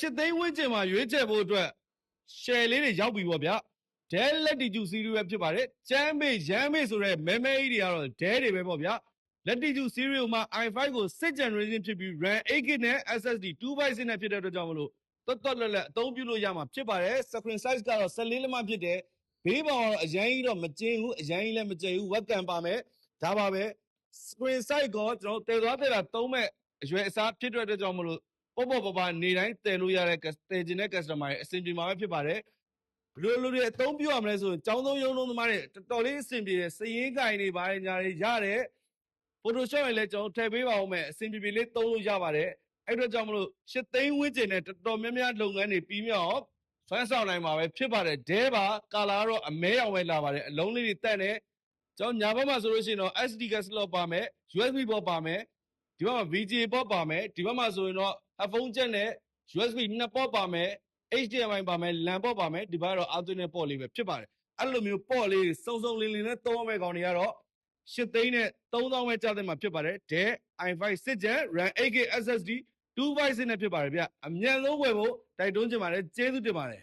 ရှစ်သိန်းဝန်းကျင်မှာရွေးချယ်ဖို့အတွက် share လေးတွေရောက်ပြီပေါ့ဗျာဒဲလက်တီကျူစီရီပဲဖြစ်ပါတယ်ကျမ်းမေရမ်းမေဆိုတဲ့မဲမဲကြီးတွေကတော့ဒဲတွေပဲပေါ့ဗျာလက်တီကျူစီရီမှာ i5 ကို6 generation ဖြစ်ပြီး RAM 8GB နဲ့ SSD 2/6နဲ့ဖြစ်တဲ့အတွက်ကြောင့်မလို့တော်တော်လက်လက်အသုံးပြုလို့ရမှာဖြစ်ပါတယ် screen size ကတော့14လက်မဖြစ်တယ်ဘေးပေါင်ကတော့အရင်ကြီးတော့မကျင်းဘူးအရင်ကြီးလည်းမကျင်းဘူး webcam ပါမယ်ဒါပါပဲ screen size ကကျွန်တော်တည်သွားတည်တာသုံးမဲ့အရွယ်အစားဖြစ်တဲ့အတွက်ကြောင့်မလို့ ပေါ့ပေါ့ပါပါနေတိုင်းတည်လို့ရတဲ့တည်ခြင်းတဲ့ customer တွေအဆင်ပြေမှာပဲဖြစ်ပါတယ်ဘယ်လိုလိုတွေအသုံးပြုရမလဲဆိုရင်ចောင်းသုံးရုံလုံးသမားတွေတော်တော်လေးအဆင်ပြေတယ်စည်ရင်းကင်တွေပါတယ်ညာတွေရတယ် Photoshop ရင်လည်းကျွန်တော်ထည့်ပေးပါဦးမယ်အဆင်ပြေပြေလေးသုံးလို့ရပါတယ်အဲ့အတွက်ကြောင့်မလို့ရှစ်သိန်းဝန်းကျင်နဲ့တော်တော်များများလုပ်ငန်းတွေပြီးမြောက်ဆွမ်းဆောင်နိုင်မှာပဲဖြစ်ပါတယ်ဒဲပါကာလာကတော့အမဲရောင်ပဲလာပါတယ်အလုံးလေးတွေတက်နေကျွန်တော်ညာဘက်မှာဆိုလို့ရှိရင်တော့ SD card slot ပါမယ် USB port ပါမယ်ဒီဘက်မှာ VGA port ပါမယ်ဒီဘက်မှာဆိုရင်တော့ headphone jack နဲ့ USB နှစ် port ပါမယ် HDMI ပါမယ် LAN port ပါမယ်ဒီဘက်ကတော့ Arduino port လေးပဲဖြစ်ပါတယ်အဲ့လိုမျိုး port လေးစုံစုံလင်လင်နဲ့သုံးရမယ့်ကောင်တွေကတော့ရှစ်သိန်းနဲ့3000ပဲကြားတဲ့မှာဖြစ်ပါတယ်ဒဲ i5 6 gen RAM 8GB SSD 2 byte နဲ့ဖြစ်ပါတယ်ဗျအမြန်ဆုံးဝယ်ဖို့တိုက်တွန်းချင်ပါတယ်ကျေးဇူးတင်ပါတယ်